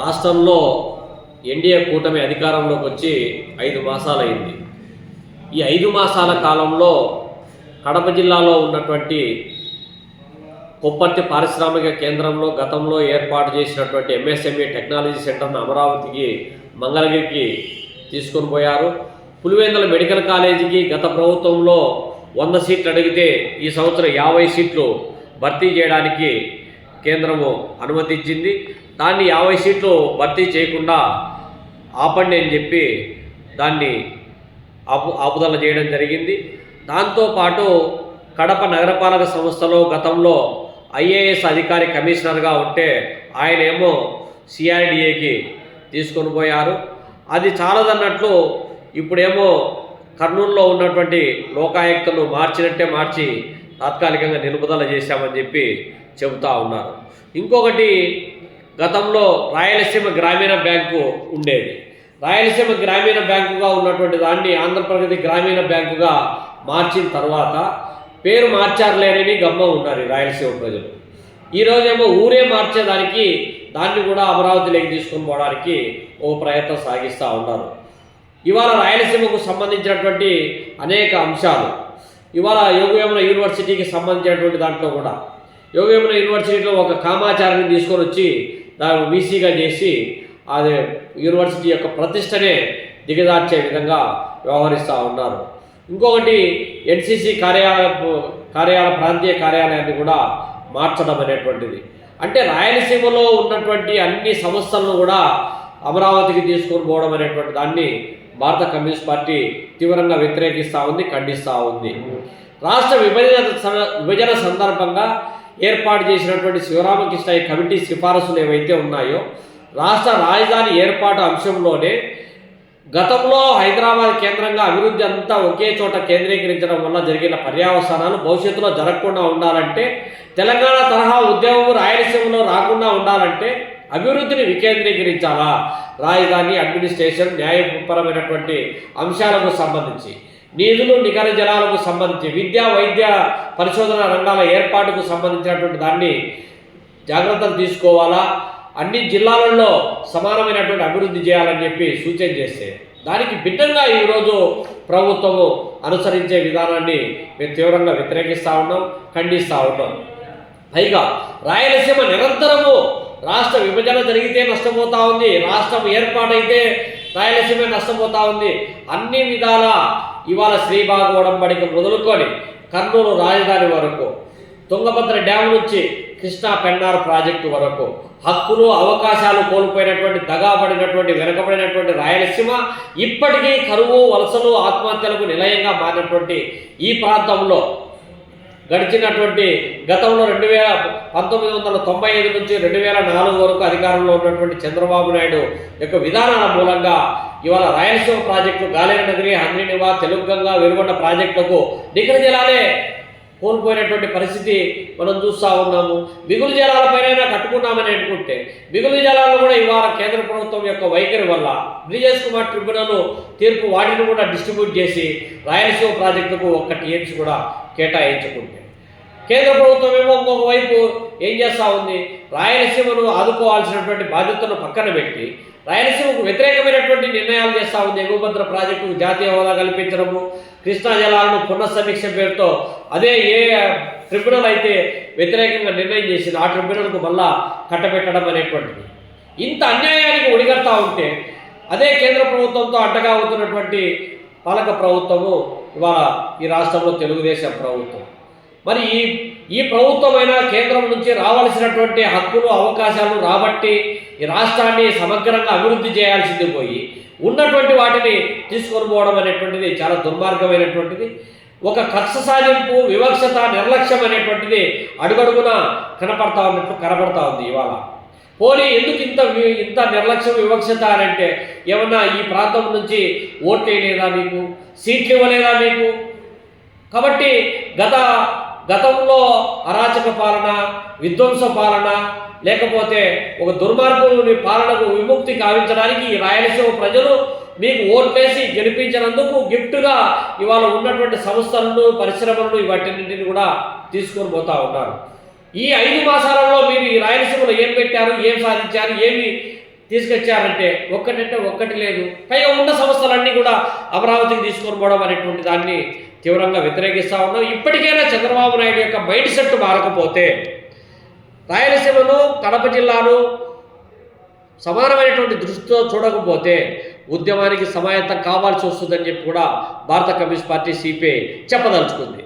రాష్ట్రంలో ఎన్డీఏ కూటమి అధికారంలోకి వచ్చి ఐదు మాసాలైంది. ఈ ఐదు మాసాల కాలంలో కడప జిల్లాలో ఉన్నటువంటి కొప్పర్తి పారిశ్రామిక కేంద్రంలో గతంలో ఏర్పాటు చేసినటువంటి ఎంఎస్ఎంఈ టెక్నాలజీ సెంటర్ను అమరావతికి మంగళగిరికి తీసుకొని పోయారు. పులివెందుల మెడికల్ కాలేజీకి గత ప్రభుత్వంలో వంద సీట్లు అడిగితే ఈ సంవత్సరం యాభై సీట్లు భర్తీ చేయడానికి కేంద్రము అనుమతించింది. దాన్ని యాభై సీట్లు భర్తీ చేయకుండా ఆపండి అని చెప్పి దాన్ని ఆపు ఆపుదల చేయడం జరిగింది. దాంతోపాటు కడప నగరపాలక సంస్థలో గతంలో ఐఏఎస్ అధికారి కమిషనర్గా ఉంటే ఆయనేమో సిఆర్డిఏకి తీసుకొని పోయారు. అది చాలదన్నట్లు ఇప్పుడేమో కర్నూలులో ఉన్నటువంటి లోకాయుక్తను మార్చినట్టే మార్చి తాత్కాలికంగా నిలుపుదల చేశామని చెప్పి చెబుతా ఉన్నారు. ఇంకొకటి గతంలో రాయలసీమ గ్రామీణ బ్యాంకు ఉండేది. రాయలసీమ గ్రామీణ బ్యాంకుగా ఉన్నటువంటి దాన్ని ఆంధ్రప్రదేశ్ గ్రామీణ బ్యాంకుగా మార్చిన తర్వాత పేరు మార్చారులేనని గమ్మ ఉన్నారు రాయలసీమ ప్రజలు. ఈరోజేమో ఊరే మార్చేదానికి దాన్ని కూడా అమరావతిలోకి తీసుకొని పోవడానికి ఓ ప్రయత్నం సాగిస్తూ ఉన్నారు. ఇవాళ రాయలసీమకు సంబంధించినటువంటి అనేక అంశాలు. ఇవాళ యోగవేమన యూనివర్సిటీకి సంబంధించినటువంటి దాంట్లో కూడా. యోగవేమన యూనివర్సిటీలో ఒక కామాచారాన్ని తీసుకొని వచ్చి దాన్ని వీసీగా చేసి అది యూనివర్సిటీ యొక్క ప్రతిష్టనే దిగజార్చే విధంగా వ్యవహరిస్తూ ఉన్నారు. ఇంకొకటి ఎన్సీసీ కార్యాలయ కార్యాలయ ప్రాంతీయ కార్యాలయాన్ని కూడా మార్చడం అనేటువంటిది. అంటే రాయలసీమలో ఉన్నటువంటి అన్ని సమస్యలను కూడా అమరావతికి తీసుకొని పోవడం అనేటువంటి దాన్ని భారత కమ్యూనిస్ట్ పార్టీ తీవ్రంగా వ్యతిరేకిస్తూ ఉంది ఖండిస్తూ ఉంది. రాష్ట్ర విభజన విభజన సందర్భంగా ఏర్పాటు చేసినటువంటి శివరామకృష్ణ కమిటీ సిఫారసులు ఏవైతే ఉన్నాయో రాష్ట్ర రాజధాని ఏర్పాటు అంశంలోనే గతంలో హైదరాబాద్ కేంద్రంగా అభివృద్ధి అంతా ఒకే చోట కేంద్రీకరించడం వల్ల జరిగిన పర్యావసానాలు భవిష్యత్తులో జరగకుండా ఉండాలంటే తెలంగాణ తరహా ఉద్యమం రాయలసీమలో రాకుండా ఉండాలంటే అభివృద్ధిని వికేంద్రీకరించాలా? రాజధాని అడ్మినిస్ట్రేషన్ న్యాయపరమైనటువంటి అంశాలకు సంబంధించి నిధులు నికర జలాలకు సంబంధించి విద్యా వైద్య పరిశోధన రంగాల ఏర్పాటుకు సంబంధించినటువంటి దాన్ని జాగ్రత్తలు తీసుకోవాలా? అన్ని జిల్లాలలో సమానమైనటువంటి అభివృద్ధి చేయాలని చెప్పి సూచన చేస్తే దానికి భిన్నంగా ఈరోజు ప్రభుత్వము అనుసరించే విధానాన్ని మేము తీవ్రంగా వ్యతిరేకిస్తూ ఉన్నాం ఖండిస్తూ ఉన్నాం. పైగా రాయలసీమ నిరంతరము రాష్ట్ర విభజన జరిగితే నష్టపోతా ఉంది రాష్ట్రం ఏర్పాటైతే రాయలసీమ నష్టపోతా ఉంది. అన్ని విధాల ఇవాళ శ్రీబాగు బడికి మొదలుకొని కర్నూలు రాజధాని వరకు తుంగభద్ర డ్యామ్ నుంచి కృష్ణా పెన్నార్ ప్రాజెక్టు వరకు. హక్కులు అవకాశాలు కోల్పోయినటువంటి దగాపడినటువంటి వెనుకబడినటువంటి రాయలసీమ ఇప్పటికీ కరువు వలసలు ఆత్మహత్యలకు నిలయంగా మారినటువంటి ఈ ప్రాంతంలో గడిచినటువంటి గతంలో రెండు వేల పంతొమ్మిది వందల తొంభై ఐదు నుంచి రెండు వేల నాలుగు వరకు అధికారంలో ఉన్నటువంటి చంద్రబాబు నాయుడు యొక్క విధానాల మూలంగా ఇవాళ రాయలసీమ ప్రాజెక్టు గాలేరు నగరి హంద్రినివా తెలుగుగంగా వెలుగొండ ప్రాజెక్టులకు నిఖర జిల్లాలే కోల్పోయినటువంటి పరిస్థితి మనం చూస్తూ ఉన్నాము. మిగులు జలాలపైన కట్టుకున్నామని అనుకుంటే మిగులు జలాలు కూడా ఇవాళ కేంద్ర ప్రభుత్వం యొక్క వైఖరి వల్ల బ్రిజేష్ కుమార్ ట్రిబ్యునల్ తీర్పు వాటిని కూడా డిస్ట్రిబ్యూట్ చేసి రాయలసీమ ప్రాజెక్టుకు ఒక్క టీఎంసీ కూడా కేటాయించుకుంటే. కేంద్ర ప్రభుత్వం ఏమో ఇంకొక వైపు ఏం చేస్తూ ఉంది? రాయలసీమను ఆదుకోవాల్సినటువంటి బాధ్యతను పక్కన పెట్టి రాయలసీమకు వ్యతిరేకమైనటువంటి నిర్ణయాలు చేస్తూ ఉంది ఎగుభద్ర ప్రాజెక్టుకు జాతీయ హోదా కల్పించడము కృష్ణా జలాలను పునఃసమీక్ష పేరుతో అదే ఏ ట్రిబ్యునల్ అయితే వ్యతిరేకంగా నిర్ణయం చేసింది ఆ ట్రిబ్యునల్కు మళ్ళా కట్టబెట్టడం అనేటువంటిది. ఇంత అన్యాయానికి ఒడిగడతా ఉంటే అదే కేంద్ర ప్రభుత్వంతో అడ్డగా అవుతున్నటువంటి పాలక ప్రభుత్వము ఇవాళ ఈ రాష్ట్రంలో తెలుగుదేశం ప్రభుత్వం. మరి ఈ ఈ ప్రభుత్వమైన కేంద్రం నుంచి రావాల్సినటువంటి హక్కులు అవకాశాలు రాబట్టి ఈ రాష్ట్రాన్ని సమగ్రంగా అభివృద్ధి చేయాల్సింది పోయి ఉన్నటువంటి వాటిని తీసుకొని పోవడం అనేటువంటిది చాలా దుర్మార్గమైనటువంటిది. ఒక కక్ష సాధింపు వివక్షత నిర్లక్ష్యం అనేటువంటిది అడుగడుగున కనపడతా ఉన్నట్టు కనపడతా ఉంది ఇవాళ. పోనీ ఎందుకు ఇంత ఇంత నిర్లక్ష్యం వివక్షత అని అంటే ఏమన్నా ఈ ప్రాంతం నుంచి ఓట్లు వేయలేదా మీకు? సీట్లు ఇవ్వలేదా మీకు? కాబట్టి గత గతంలో అరాచక పాలన విధ్వంస పాలన లేకపోతే ఒక దుర్మార్గుని పాలనకు విముక్తి కావించడానికి ఈ రాయలసీమ ప్రజలు మీకు ఓట్లేసి గెలిపించినందుకు గిఫ్ట్గా ఇవాళ ఉన్నటువంటి సంస్థలను పరిశ్రమలను వాటిన్నింటిని కూడా తీసుకొని పోతా ఉన్నారు. ఈ ఐదు మాసాలలో మీరు ఈ రాయలసీమలో ఏం పెట్టారు ఏం సాధించారు ఏమి తీసుకొచ్చారంటే ఒక్కటంటే ఒక్కటి లేదు. పైగా ఉన్న సంస్థలన్నీ కూడా అమరావతికి తీసుకొని పోవడం అనేటువంటి దాన్ని తీవ్రంగా వ్యతిరేకిస్తూ ఉన్నాం ఇప్పటికైనా చంద్రబాబు నాయుడు యొక్క మైండ్ సెట్ మారకపోతే రాయలసీమను కడప జిల్లాను సమానమైనటువంటి దృష్టితో చూడకపోతే ఉద్యమానికి సమాయత్తం కావాల్సి వస్తుందని చెప్పి కూడా భారత కమ్యూనిస్ట్ పార్టీ సిపిఐ చెప్పదలుచుకుంది.